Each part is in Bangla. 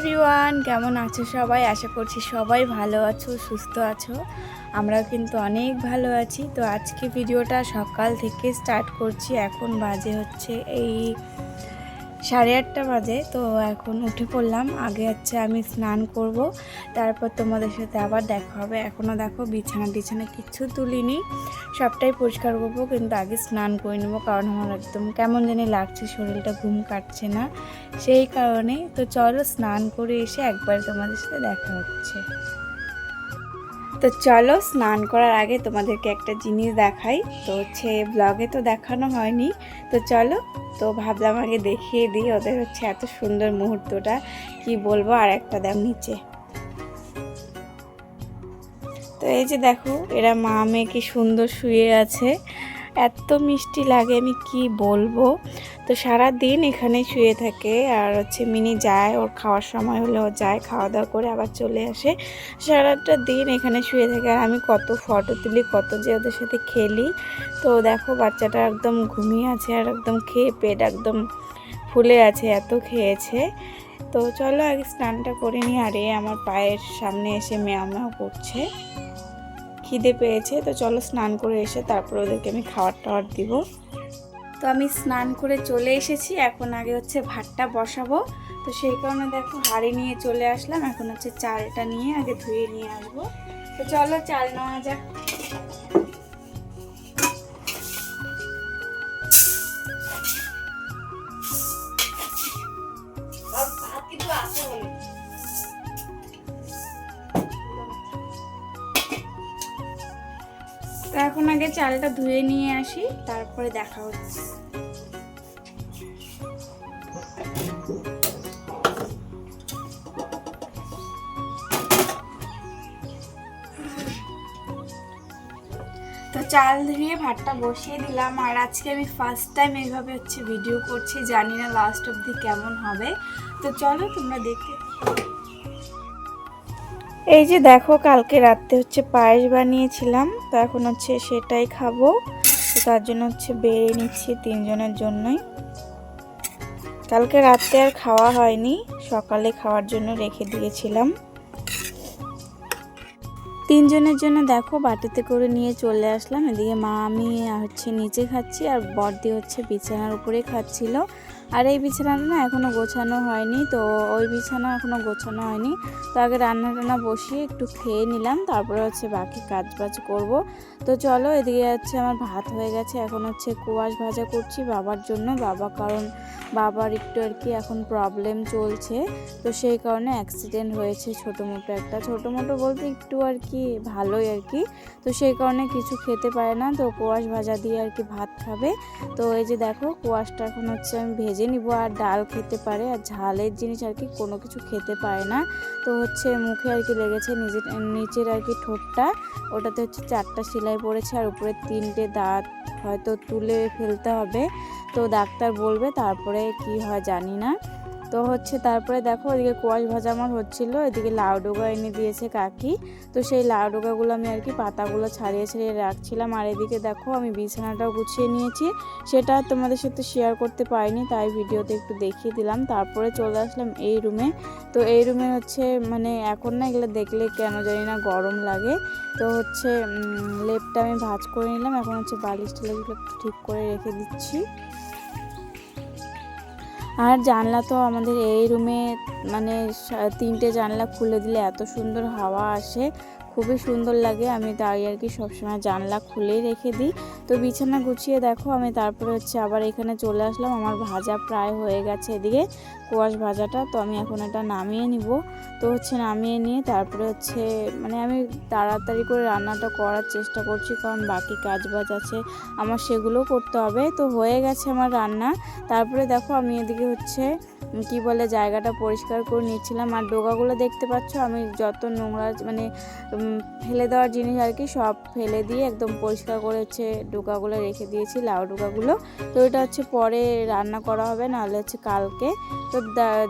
এভরিওয়ান কেমন আছো সবাই? আশা করছি সবাই ভালো আছো, সুস্থ আছো। আমরা কিন্তু অনেক ভালো আছি। তো আজকে ভিডিওটা সকাল থেকে স্টার্ট করছি। এখন বাজে হচ্ছে এই সাড়ে আটটা বাজে, তো এখন উঠে পড়লাম। আগে হচ্ছে আমি স্নান করব, তারপর তোমাদের সাথে আবার দেখা হবে। এখনও দেখো বিছানা টিছানা কিচ্ছু তুলিনি, সবটাই পরিষ্কার করব, কিন্তু আগে স্নান করে নেব, কারণ আমার একদম কেমন জানি লাগছে, শরীরটা ঘুম কাটছে না, সেই কারণে। তো চলো স্নান করে এসে একবার তোমাদের সাথে দেখা হচ্ছে। তো চলো স্নান করার আগে তোমাদেরকে একটা জিনিস দেখাই। তো হচ্ছে ব্লগে তো দেখানো হয়নি। তো চলো, তো ভাবলাম আগে দেখিয়ে দিই ওদের হচ্ছে এত সুন্দর মুহূর্তটা। কি বলব, আর একটা দাম নিচে। তো এই যে দেখো, এরা মা মেয়ে কি সুন্দর শুয়ে আছে। এত মিষ্টি লাগে, আমি কি বলব? তো সারা দিন এখানে শুয়ে থাকে আর হচ্ছে মিনি যায়, ওর খাওয়ার সময় হলে ও যায় খাওয়া দাওয়া করে আবার চলে আসে। সারাটা দিন এখানে শুয়ে থাকে আর আমি কত ফটো তুলি, কত যে ওদের সাথে খেলি। তো দেখো বাচ্চাটা একদম ঘুমিয়ে আছে আর একদম খেয়ে পেট একদম ফুলে আছে, এত খেয়েছে। তো চলো আগে স্নানটা করে নিই, আর এ আমার পায়ের সামনে এসে মেয়া মেয়া করছে। খিদে পেয়েছে, তো চলো স্নান করে এসে তারপর ওদেরকে আমি খাবার টাওয়ার দিব। তো আমি স্নান করে চলে এসেছি, এখন আগে হচ্ছে ভাতটা বসাবো। তো সেই কারণে দেখো হাঁড়ি নিয়ে চলে আসলাম, এখন হচ্ছে চালটা নিয়ে আগে ধুয়ে নিয়ে আসব। তো চলো চাল নেওয়া যাক। চালটা ধুয়ে নিয়ে আসি, তারপরে দেখা হচ্ছে। তো চাল ধুয়ে ভাতটা বসিয়ে দিলাম, আর আজকে আমি ফার্স্ট টাইম এইভাবে হচ্ছে ভিডিও করছি, জানি না লাস্ট অবধি কেমন হবে। তো চলো তোমরা দেখতে এই যে দেখো, কালকে রাত্রে হচ্ছে পায়েস বানিয়েছিলাম, তো এখন হচ্ছে সেটাই খাব। তার জন্য হচ্ছে বেড়ে নিচ্ছি তিনজনের জন্যই। কালকে রাত্রে আর খাওয়া হয়নি, সকালে খাওয়ার জন্য রেখে দিয়েছিলাম। তিনজনের জন্য দেখো, বাটিতে করে নিয়ে চলে আসলাম। এদিকে মা, আমি হচ্ছে নিচে খাচ্ছি, আর বর্দি হচ্ছে বিছানার উপরে খাচ্ছিল। আর এই বিছানাটা না এখনও গোছানো হয়নি, তো ওই বিছানা এখনও গোছানো হয়নি। তো আগে রান্না টান্না বসিয়ে একটু খেয়ে নিলাম, তারপরে হচ্ছে বাকি কাজ বাজ করব। তো চলো, এদিকে হচ্ছে আমার ভাত হয়ে গেছে, এখন হচ্ছে কুয়াশ ভাজা করছি বাবার জন্য। বাবা, কারণ বাবার একটু আর কি এখন প্রবলেম চলছে, তো সেই কারণে অ্যাক্সিডেন্ট হয়েছে ছোটো মোটো একটা। ছোটো মোটো বলতে একটু আর কি ভালোই আর কি, তো সেই কারণে কিছু খেতে পারে না, তো কোয়াশ ভাজা দিয়ে আর কি ভাত খাবে। তো এই যে দেখো, কোয়াশটা এখন হচ্ছে আমি ভেজে নিব আর ডাল খেতে পারে আর ঝালের জিনিস আর কি কোনো কিছু খেতে পারে না। তো হচ্ছে মুখে আর কি লেগেছে নিজের, নিচের আর কি ঠোঁটটা। ওটাতে হচ্ছে চারটা সেলাই পড়েছে আর উপরে তিনটে দাঁত হয়তো তুলে ফেলতে হবে। তো ডাক্তার বলবে তারপরে কি হয় জানি না। তো হচ্ছে তারপরে দেখো ওইদিকে কোয়াশ ভাজা আমার হচ্ছিল, এদিকে লাউ ডোগা এনে দিয়েছে কাকি। তো সেই লাউ ডোগাগুলো আমি আর কি পাতাগুলো ছাড়িয়ে ছাড়িয়ে রাখছিলাম। আর এদিকে দেখো আমি বিছানাটাও গুছিয়ে নিয়েছি। সেটা তোমাদের সাথে শেয়ার করতে পারিনি, তাই ভিডিওতে একটু দেখিয়ে দিলাম। তারপরে চলে আসলাম এই রুমে তো এই রুমে হচ্ছে মানে এখন না এগুলো দেখলে কেন জানি না গরম লাগে। তো হচ্ছে লেপটা আমি ভাজ করে নিলাম। এখন হচ্ছে বালিশ টালিশগুলো ঠিক করে রেখে দিচ্ছি। আর জানলা তো আমাদের এই রুমে মানে তিনটে জানলা খুলে দিলে এত সুন্দর হাওয়া আসে। খুবই সুন্দর লাগে। আমি তাই আর কি সবসময় জানলা খুলেই রেখে দিই। তো বিছানা গুছিয়ে দেখো, আমি তারপরে হচ্ছে আবার এখানে চলে আসলাম। আমার ভাজা প্রায় হয়ে গেছে এদিকে কোয়াশ ভাজাটা, তো আমি এখন এটা নামিয়ে নিব। তো হচ্ছে নামিয়ে নিয়ে তারপরে হচ্ছে মানে আমি তাড়াতাড়ি করে রান্নাটা করার চেষ্টা করছি, কারণ বাকি কাজ বাজ আছে, আমার সেগুলোও করতে হবে। তো হয়ে গেছে আমার রান্না। তারপরে দেখো আমি এদিকে হচ্ছে কি বলে, জায়গাটা পরিষ্কার করে নিচ্ছিলাম। আর ডোকাগুলো দেখতে পাচ্ছ, আমি যত নোংরা মানে ফেলে দেওয়ার জিনিস আর কি, সব ফেলে দিয়ে একদম পরিষ্কার করে হচ্ছে ডোকাগুলো রেখে দিয়েছি, লাউ ডোকাগুলো তো এটা হচ্ছে পরে রান্না করা হবে, নাহলে হচ্ছে কালকে। তো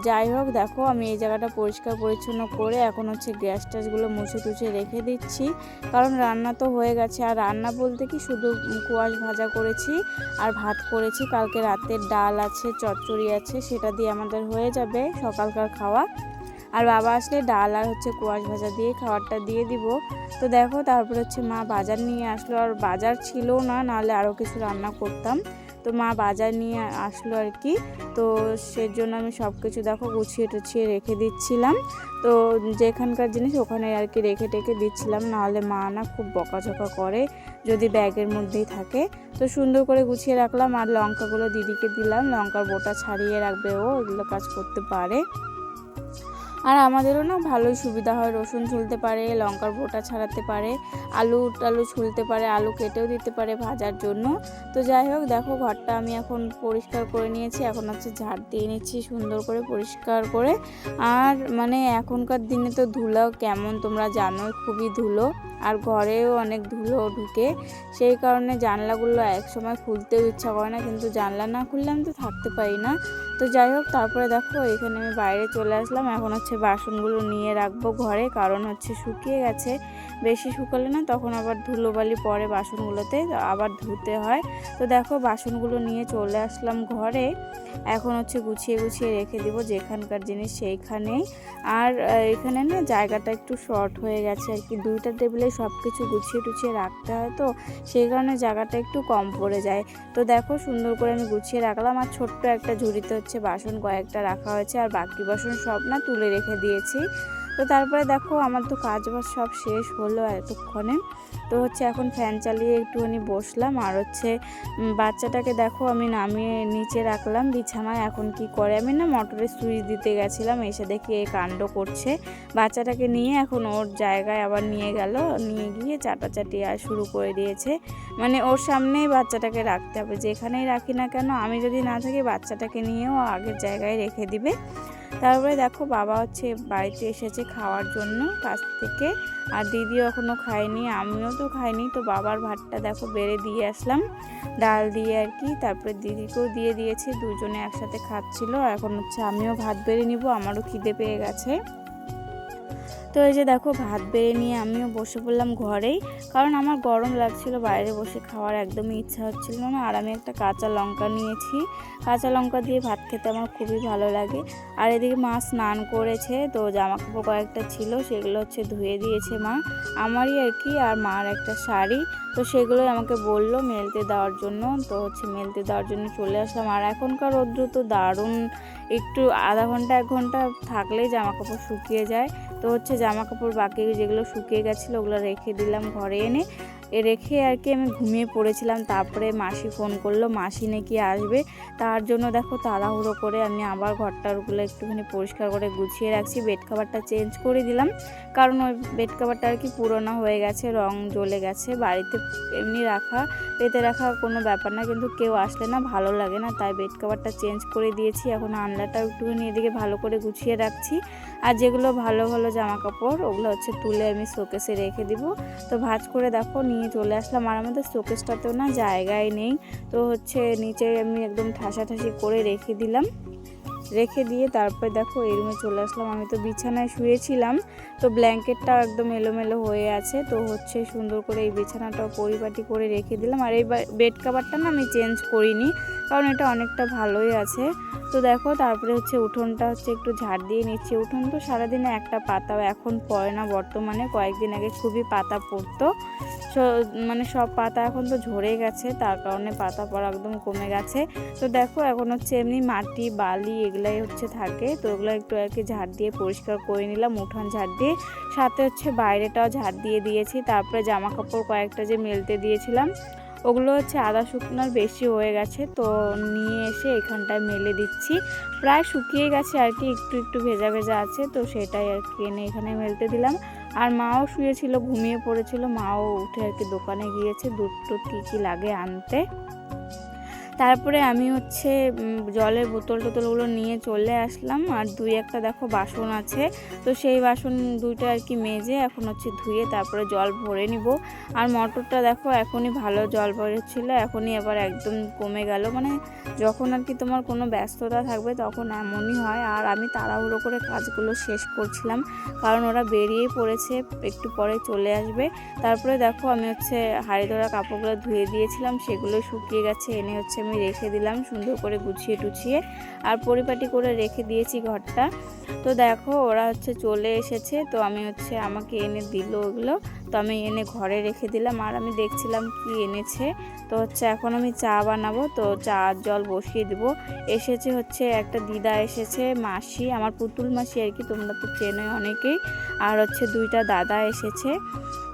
যাই হোক, দেখো, আমি এই জায়গাটা পরিষ্কার পরিচ্ছন্ন করে এখন হচ্ছে গ্যাস ট্যাসগুলো মুছে টুছে রেখে দিচ্ছি। কারণ রান্না তো হয়ে গেছে, আর রান্না বলতে কি, শুধু কুয়াশ ভাজা করেছি আর ভাত করেছি। কালকে রাতের ডাল আছে, চচ্চড়ি আছে, সেটা দিয়ে আমার আমাদের হয়ে যাবে সকালকার খাওয়া। আর বাবা আসলে ডাল আর হচ্ছে কুয়াশ ভাজা দিয়ে খাবারটা দিয়ে দিব। তো দেখো, তারপর হচ্ছে মা বাজার নিয়ে আসলো। আর বাজার ছিল না, নাহলে আরও কিছু রান্না করতাম। তো মা বাজার নিয়ে আসলো আর কি। তো সেজন্য আমি সব কিছু দেখো গুছিয়ে টুছিয়ে রেখে দিচ্ছিলাম। তো যেখানকার জিনিস ওখানে আর কি রেখে টেখে দিচ্ছিলাম। নাহলে মা না খুব বকাঝকা করে যদি ব্যাগের মধ্যেই থাকে। তো সুন্দর করে গুছিয়ে রাখলাম আর লঙ্কাগুলো দিদিকে দিলাম। লঙ্কার বোটা ছাড়িয়ে রাখবে ও এগুলো কাজ করতে পারে। আর আমাদেরও না ভালোই সুবিধা হয়, রসুন ছুলতে পারে, লঙ্কার বোটা ছাড়াতে পারে, আলু, টালু ছুলতে পারে, আলু কেটেও দিতে পারে ভাজার জন্য। তো যাই হোক, দেখো ঘরটা আমি এখন পরিষ্কার করে নিয়েছি, এখন হচ্ছে ঝাড় দিয়ে নিচ্ছি সুন্দর করে পরিষ্কার করে। আর মানে এখনকার দিনে তো ধুলো কেমন তোমরা জানো খুবই ধুলো, আর ঘরেও অনেক ধুলো ঢুকে। সেই কারণে জানলাগুলো একসময় খুলতেও ইচ্ছা করে না, কিন্তু জানলা না খুললে আমি তো থাকতে পারি না। তো যাই হোক, তারপরে দেখো এখানে আমি বাইরে চলে আসলাম। এখন হচ্ছে বাসনগুলো নিয়ে রাখব ঘরে, কারণ হচ্ছে শুকিয়ে গেছে। বেশি শুকালে না, তখন আবার ধুলোবালি পড়ে বাসনগুলোতে আবার ধুতে হয়। তো দেখো বাসনগুলো নিয়ে চলে আসলাম ঘরে। এখন হচ্ছে গুছিয়ে গুছিয়ে রেখে দিব, যেখানকার জিনিস সেইখানেই। আর এখানে না জায়গাটা একটু শর্ট হয়ে গেছে আর কি। দুইটা টেবিলে সব কিছু গুছিয়ে টুছিয়ে রাখতে হয় তো, সেই কারণে জায়গাটা একটু কম পড়ে যায়। তো দেখো সুন্দর করে আমি গুছিয়ে রাখলাম। আর ছোট্ট একটা ঝুড়িতে বাসন কয়েকটা রাখা হয়েছে আর বাকি বাসন সব না তুলে রেখে দিয়েছি। তো তারপরে দেখো আমার তো কাজ বাজ সব শেষ হলো এতক্ষণে। তো হচ্ছে এখন ফ্যান চালিয়ে একটুখানি বসলাম আর হচ্ছে বাচ্চাটাকে দেখো আমি নামিয়ে নিচে রাখলাম। বিছানায় এখন কি করে? আমি না মোটরে সুইচ দিতে গেছিলাম, এসে দেখি এই কাণ্ড করছে। বাচ্চাটাকে নিয়ে এখন ওর জায়গায় আবার নিয়ে গেল, নিয়ে গিয়ে চাটাচাটি আর শুরু করে দিয়েছে। মানে ওর সামনেই বাচ্চাটাকে রাখতে হবে। যেখানেই রাখি না কেন, আমি যদি না থাকি বাচ্চাটাকে নিয়েও আগের জায়গায় রেখে দিবে। তারপরে দেখো বাবা হচ্ছে বাড়িতে এসেছে খাওয়ার জন্য কাছ থেকে। আর দিদিও এখনও খায়নি, আমিও তো খাইনি। তো বাবার ভাতটা দেখো বেড়ে দিয়ে আসলাম। ডাল দিয়ে আর কি, তারপরে দিদিকেও দিয়ে দিয়েছে, দুজনে একসাথে খাচ্ছিল। এখন হচ্ছে আমিও ভাত বেড়ে নিব, আমারও খিদে পেয়ে গেছে। তো এই যে দেখো, ভাত বেড়ে নিয়ে আমিও বসে পড়লাম ঘরেই। কারণ আমার গরম লাগছিল, বাইরে বসে খাওয়ার একদমই ইচ্ছা হচ্ছিল না। আর আমি একটা কাঁচা লঙ্কা নিয়েছি। কাঁচা লঙ্কা দিয়ে ভাত খেতে আমার খুবই ভালো লাগে। আর এদিকে মা স্নান করেছে, তো জামা কাপড় কয়েকটা ছিল, সেগুলো হচ্ছে ধুয়ে দিয়েছে মা। আমারই আর কি, আর মার একটা শাড়ি। তো সেগুলোই আমাকে বলল মেলতে দেওয়ার জন্য। তো হচ্ছে মেলতে দেওয়ার জন্য চলে আসলাম। আর এখনকার রৌদ্র তো দারুণ। একটু আধা ঘণ্টা, এক ঘণ্টা থাকলেই জামা কাপড় শুকিয়ে যায়। তো হচ্ছে জামা কাপড় বাকি যেগুলো শুকিয়ে গেছিল ওগুলো রেখে দিলাম ঘরে এনে। এ রেখে আর কি আমি ঘুমিয়ে পড়েছিলাম, তারপরে মাসি ফোন করল, মাসি নাকি আসবে। তার জন্য দেখো তাড়াহুড়ো করে আমি আবার ঘরটারগুলো একটুখানি পরিষ্কার করে গুছিয়ে রাখছি বেড কাভারটা চেঞ্জ করে দিলাম। কারণ ওই বেড কাভারটা আর কি পুরোনো হয়ে গেছে, রং জ্বলে গেছে, বাড়িতে এমনি রাখা, পেতে রাখা কোনো ব্যাপার না, কিন্তু কেউ আসলে না ভালো লাগে না। তাই বেড কাভারটা চেঞ্জ করে দিয়েছি, এখন আন্ডাটা একটুখানি এদিকে ভালো করে গুছিয়ে রাখছি। আর যেগুলো ভালো ভালো জামা কাপড় ওগুলো হচ্ছে তুলে আমি শোকেসে রেখে দিব। তো ভাজ করে দেখো, নিয়ে চলে আসলাম। আর আমাদের শোকেসটাতেও না জায়গায় নেই। তো হচ্ছে নিচে আমি একদম ঠাসাঠাসি করে রেখে দিলাম। রেখে দিয়ে তারপরে দেখো এই রুমে চলে আসলাম। আমি তো বিছানায় শুয়েছিলাম, তো ব্ল্যাঙ্কেটটা একদম এলোমেলো হয়ে আছে। তো হচ্ছে সুন্দর করে এই বিছানাটা পরিপাটি করে রেখে দিলাম। আর এই বেড কাভারটা না আমি চেঞ্জ করিনি, কারণ এটা অনেকটা ভালোই আছে। তো দেখো তারপরে হচ্ছে উঠোনটা হচ্ছে একটু ঝাড় দিয়ে নিচ্ছি। উঠোন তো সারাদিনে একটা পাতাও এখন পড়ে না বর্তমানে, কয়েকদিন আগে খুবই পাতা পড়তো। মানে সব পাতা এখন তো ঝরে গেছে, তার কারণে পাতা পড়া একদম কমে গেছে। তো দেখো এখন হচ্ছে এমনি মাটি, বালি এগুলাই হচ্ছে থাকে। তো ওগুলো একটু আর কি ঝাড় দিয়ে পরিষ্কার করে নিলাম, উঠান ঝাড় দিয়ে। সাথে হচ্ছে বাইরেটাও ঝাড় দিয়ে দিয়েছি। তারপরে জামা কাপড় কয়েকটা যে মেলতে দিয়েছিলাম, ওগুলো হচ্ছে আদা শুকনোর বেশি হয়ে গেছে। তো নিয়ে এসে এখানটায় মেলে দিচ্ছি। প্রায় শুকিয়ে গেছে আর কি, একটু একটু ভেজা ভেজা আছে। তো সেটাই আর কি এনে এখানে মেলতে দিলাম। আর মাও শুয়েছিল, ঘুমিয়ে পড়েছিল। মাও উঠে আর কি দোকানে গিয়েছে, দুধ টুধ কী কী লাগে আনতে। তারপরে আমি হচ্ছে জলের বোতল টোতলগুলো নিয়ে চলে আসলাম। আর দুই একটা দেখো বাসন আছে। তো সেই বাসন দুইটা আর কি মেজে এখন হচ্ছে ধুয়ে তারপরে জল ভরে নিব। আর মটরটা দেখো এখনই ভালো জল ভরেছিল এখনই আবার একদম কমে গেল। মানে যখন আর কি তোমার কোনো ব্যস্ততা থাকবে তখন এমনই হয়। আর আমি তাড়াহুড়ো করে কাজগুলো শেষ করছিলাম। কারণ ওরা বেরিয়ে পড়েছে, একটু পরে চলে আসবে। তারপরে দেখো আমি হচ্ছে হাড়ি ধরা কাপড়গুলো ধুয়ে দিয়েছিলাম। সেগুলো শুকিয়ে গেছে। এনে হচ্ছে আমি রেখে দিলাম সুন্দর করে গুছিয়ে টুছিয়ে। আর পরিপাটি করে রেখে দিয়েছি ঘরটা। তো দেখো, ওরা হচ্ছে চলে এসেছে। তো আমি হচ্ছে আমাকে এনে দিল ওগুলো। তো আমি এনে ঘরে রেখে দিলাম। আর আমি দেখছিলাম কি এনেছে। তো হচ্ছে এখন আমি চা বানাবো। তো চা জল বসিয়ে দিব। এসেছে হচ্ছে একটা দিদা এসেছে, মাসি। আমার পুতুল মাসি আর কি, তোমরা তো চেনোই অনেকেই। আর হচ্ছে দুইটা দাদা এসেছে।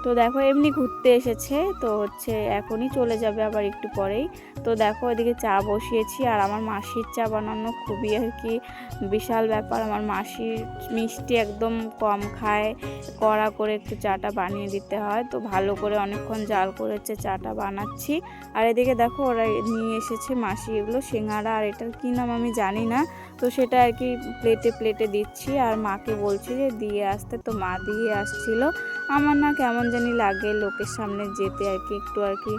তো দেখো এমনি ঘুরতে এসেছে, তো হচ্ছে এখনই চলে যাবে আবার একটু পরেই। তো দেখো এদিকে চা বসিয়েছি আর আমার মাসির চা বানানো খুবই আর কি বিশাল ব্যাপার। আমার মাসির মিষ্টি একদম কম খায়, কড়া করে একটু চাটা বানিয়ে দিতে হয়। তো ভালো করে অনেকক্ষণ জাল করে হচ্ছে চাটা বানাচ্ছি। আর এদিকে দেখো ওরা নিয়ে এসেছে মাসি এগুলো সিঙ্গারা আর এটার কী নাম আমি জানি না। তো সেটা আর কি প্লেটে প্লেটে দিচ্ছি আর মাকে বলছি যে দিয়ে আসতে। তো মা দিয়ে আসছিল। আমার না কেমন জানি লাগে লোকের সামনে যেতে আর কি, একটু আর কি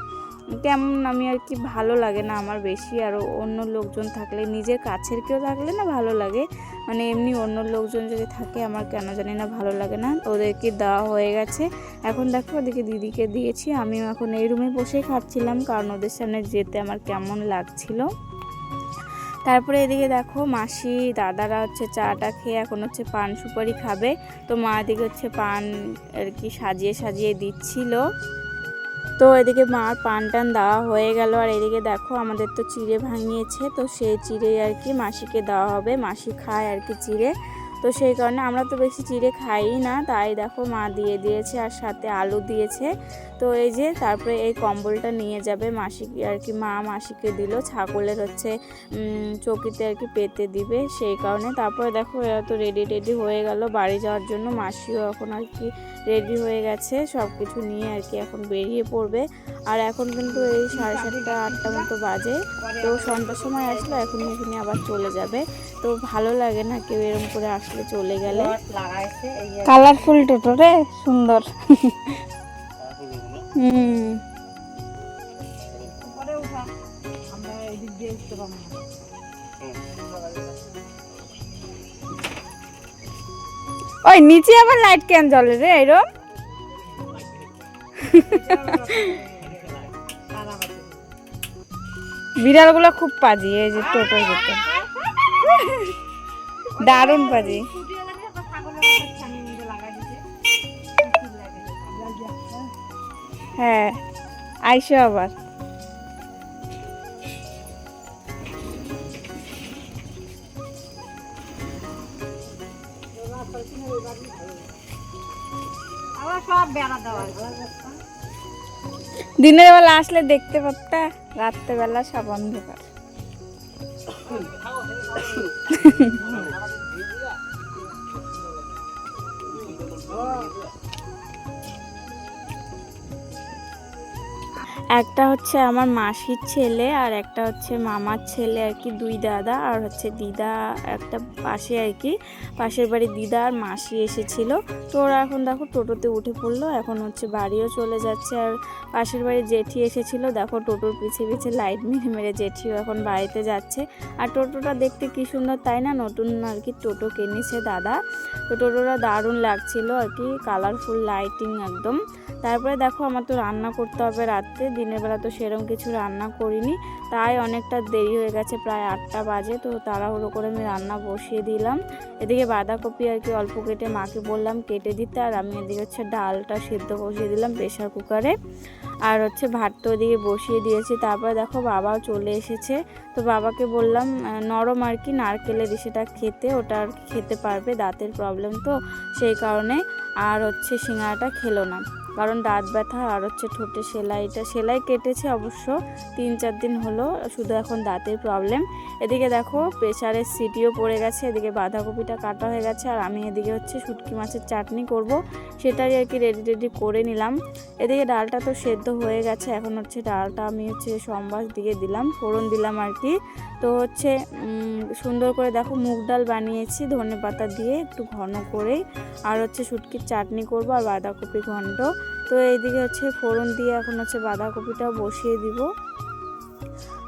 কেমন আমি আর কি ভালো লাগে না আমার বেশি। আর অন্য লোকজন থাকলে, নিজের কাছের কেউ থাকলে না ভালো লাগে। মানে এমনি অন্য লোকজন যদি থাকে, আমার কেন জানি না ভালো লাগে না। ওদেরকে দেওয়া হয়ে গেছে। এখন দেখো, ওদিকে দিদিকে দিয়েছি। আমিও এখন এই রুমে বসেই খাচ্ছিলাম, কারণ ওদের সামনে যেতে আমার কেমন লাগছিল। তারপরে এদিকে দেখো মাসি, দাদারা হচ্ছে চাটা খেয়ে এখন হচ্ছে পান সুপারি খাবে। তো মা এদিকে হচ্ছে পান আর কি সাজিয়ে সাজিয়ে দিচ্ছিল। তো এদিকে মার পান টান দেওয়া হয়ে গেল। আর এদিকে দেখো আমাদের তো চিড়ে ভাঙিয়েছে, তো সেই চিড়ে আর কি মাসিকে দেওয়া হবে। মাসি খায় আর কি চিড়ে। তো সেই কারণে আমরা তো বেশি চিড়ে খাই না, তাই দেখো মা দিয়ে দিয়েছে আর সাথে আলু দিয়েছে। তো এই যে তারপরে এই কম্বলটা নিয়ে যাবে মাসিকে আর কি, মা মাসিকে দিল, ছাগলের হচ্ছে চকিতে আর কি পেতে দিবে সেই কারণে। তারপরে দেখো, এরা তো রেডি টেডি হয়ে গেল, বাড়ি যাওয়ার জন্য মাসিও এখন আর কি রেডি হয়ে গেছে সব কিছু নিয়ে আর কি এখন বেরিয়ে পড়বে। আর এখন কিন্তু এই সাড়ে সাতটা, আটটা মতো বাজে, তো সন্ধ্যার সময় আসলে, এখন এখানে আবার চলে যাবে। তো ভালো লাগে না কেউ এরকম করে আসলে চলে গেলে। কালারফুল টোটো রে, সুন্দর। হুম। ওই নিচে আবার লাইট কেন জ্বলে রে, এরম? বিড়ালগুলো খুব পাজি, এই যে ভিতরে। দারুণ পাজি। হ্যাঁ আইসো আবার। দিনের বেলা আসলে দেখতে পারতা রাত্রেবেলা সব অন্ধকার। একটা হচ্ছে আমার মাসির ছেলে আর একটা হচ্ছে মামার ছেলে আর কি, দুই দাদা আর হচ্ছে দিদা একটা পাশে আর কি, পাশের বাড়ি দিদা আর মাসি এসেছিল। তো ওরা এখন দেখো টোটোতে উঠে পড়ল, এখন হচ্ছে বাড়িও চলে যাচ্ছে আর পাশের বাড়ি জেঠি এসেছিল। দেখো টোটোর পিছে পিছে লাইট মেরে মেরে জেঠিও এখন বাড়িতে যাচ্ছে। আর টোটোটা দেখতে কি সুন্দর তাই না? নতুন আর কি টোটো কিনেছে দাদা। তো টোটোটা দারুণ লাগছিল আর কি কালারফুল লাইটিং একদম। তারপরে দেখো আমার তো রান্না করতে হবে রাত্রে। দিনের বেলা তো সেরকম কিছু রান্না করিনি, তাই অনেকটা দেরি হয়ে গেছে, প্রায় আটটা বাজে, তো তাড়াহুড়ো করে আমি রান্না বসিয়ে দিলাম। এদিকে বাঁধাকপি আর কি অল্প কেটে মাকে বললাম, কেটে দিতে, আর আমি এদিকে হচ্ছে ডালটা সেদ্ধ বসিয়ে দিলাম প্রেশার কুকারে। আর হচ্ছে ভাতটা ওদিকে বসিয়ে দিয়েছি, তারপরে দেখো বাবাও চলে এসেছে। তো বাবাকে বললাম নরম আর কি নারকেলের সেটা খেতে, ওটা আর খেতে পারবে, দাঁতের প্রবলেম তো সেই কারণে। আর হচ্ছে সিঙ্গারাটা খেলো না। কারণ দাঁত ব্যথা আর হচ্ছে ঠোঁটে সেলাইটা, সেলাই কেটেছে অবশ্য। তিন চার দিন হলো, শুধু এখন দাঁতের প্রবলেম এদিকে দেখো প্রেশারের সিটিও পড়ে গেছে, এদিকে বাঁধাকপিটা কাটা হয়ে গেছে, আর আমি এদিকে হচ্ছে শুটকি মাছের চাটনি করব। সেটাই আর কি রেডি রেডি করে নিলাম। এদিকে ডালটা তো সেদ্ধ হয়ে গেছে, এখন হচ্ছে ডালটা আমি হচ্ছে সম্বাস দিয়ে দিলাম, ফোড়ন দিলাম আর কি। তো হচ্ছে সুন্দর করে দেখো, মুগ ডাল বানিয়েছি ধনে পাতা দিয়ে একটু ঘন করেই। আর হচ্ছে শুটকির চাটনি করব, আর বাঁধাকপি ঘন্ট। তো এইদিকে হচ্ছে ফোড়ন দিয়ে এখন হচ্ছে বাঁধাকপিটা বসিয়ে দিব।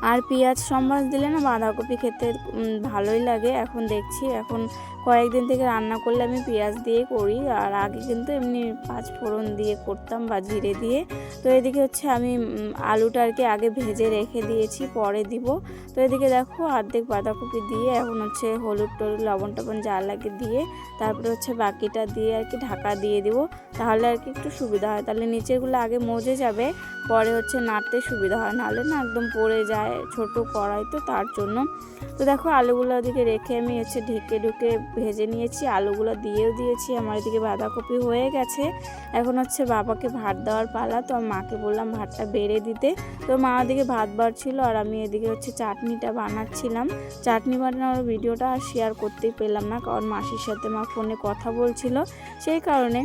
আর পেঁয়াজ সম্বাস দিলে না বাঁধাকপি খেতে ভালোই লাগে। এখন দেখছি, এখন কয়েকদিন থেকে রান্না করলে আমি পেঁয়াজ দিয়ে করি, আর আগে কিন্তু এমনি পাঁচ ফোড়ন দিয়ে করতাম বা জিরে দিয়ে। তো এদিকে হচ্ছে আমি আলুটা আর কি আগে ভেজে রেখে দিয়েছি, পরে দিব। তো এদিকে দেখো অর্ধেক বাঁধাকপি দিয়ে, এখন হচ্ছে হলুদ টলুদ, লবণ টবণ যা লাগে দিয়ে, তারপরে হচ্ছে বাকিটা দিয়ে আর কি ঢাকা দিয়ে দিব। তাহলে আর কি একটু সুবিধা হয়। তাহলে নিচেরগুলো আগে মজে যাবে, পরে হচ্ছে নাড়তে সুবিধা হয়। নাহলে না একদম পড়ে যায় ছোট কড়াই তো তার জন্য। তো দেখো আলুগুলো ওদিকে রেখে আমি হচ্ছে ঢেকে ঢুকে ভেজে নিয়েছি, আলুগুলো দিয়েও দিয়েছি, আমার এদিকে বাঁধাকপি হয়ে গেছে। এখন হচ্ছে বাবাকে ভাত দেওয়ার পালা, তো মাকে বললাম ভাতটা বেড়ে দিতে। তো মা ওদিকে ভাত বাড়ছিল আর আমি এদিকে হচ্ছে চাটনিটা বানাচ্ছিলাম। চাটনি বানানোর ভিডিওটা আর শেয়ার করতেই পেলাম না, কারণ মাসির সাথে মা ফোনে কথা বলছিল। সেই কারণে,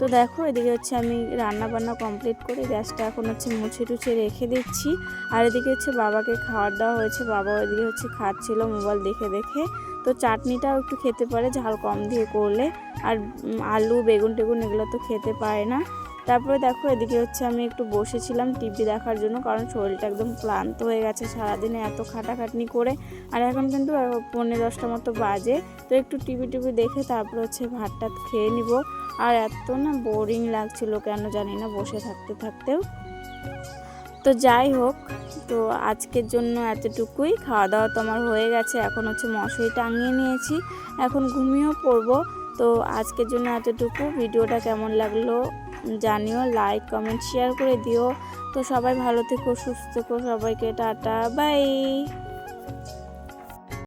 তো দেখো এদিকে হচ্ছে আমি রান্না বান্না কমপ্লিট করে গ্যাসটা এখন হচ্ছে মুছে টুছে রেখে দিচ্ছি। আর এদিকে হচ্ছে বাবাকে খাওয়ার দেওয়া হয়েছে বাবা এদিকে হচ্ছে খাচ্ছিল মোবাইল দেখে দেখে। তো চাটনিটাও একটু খেতে পারে ঝাল কম দিয়ে করলে। আর আলু বেগুন টেগুন এগুলো তো খেতে পারে না। তারপরে দেখো এদিকে হচ্ছে আমি একটু বসেছিলাম টিভি দেখার জন্য কারণ শরীরটা একদম ক্লান্ত হয়ে গেছে সারাদিনে এত খাটাখাটনি করে। আর এখন কিন্তু আহ, পৌনে দশটা মতো বাজে। তো একটু টিভি টিভি দেখে তারপর হচ্ছে ভাত টাত খেয়ে নিব। আর এত না বোরিং লাগছিল কেন জানি না বসে থাকতে থাকতেও। তো যাই হোক, তো আজকের জন্য এতটুকুই। খাওয়া দাওয়া তো আমার হয়ে গেছে, এখন হচ্ছে মশারি টাঙিয়ে নিয়েছি। এখন ঘুমিয়েও পড়ব। তো আজকের জন্য এতটুকু। ভিডিওটা কেমন লাগল জানিও লাইক কমেন্ট শেয়ার করে দিও। তো সবাই ভালো থেকো, সুস্থ থেকো, সবাইকে টাটা বাই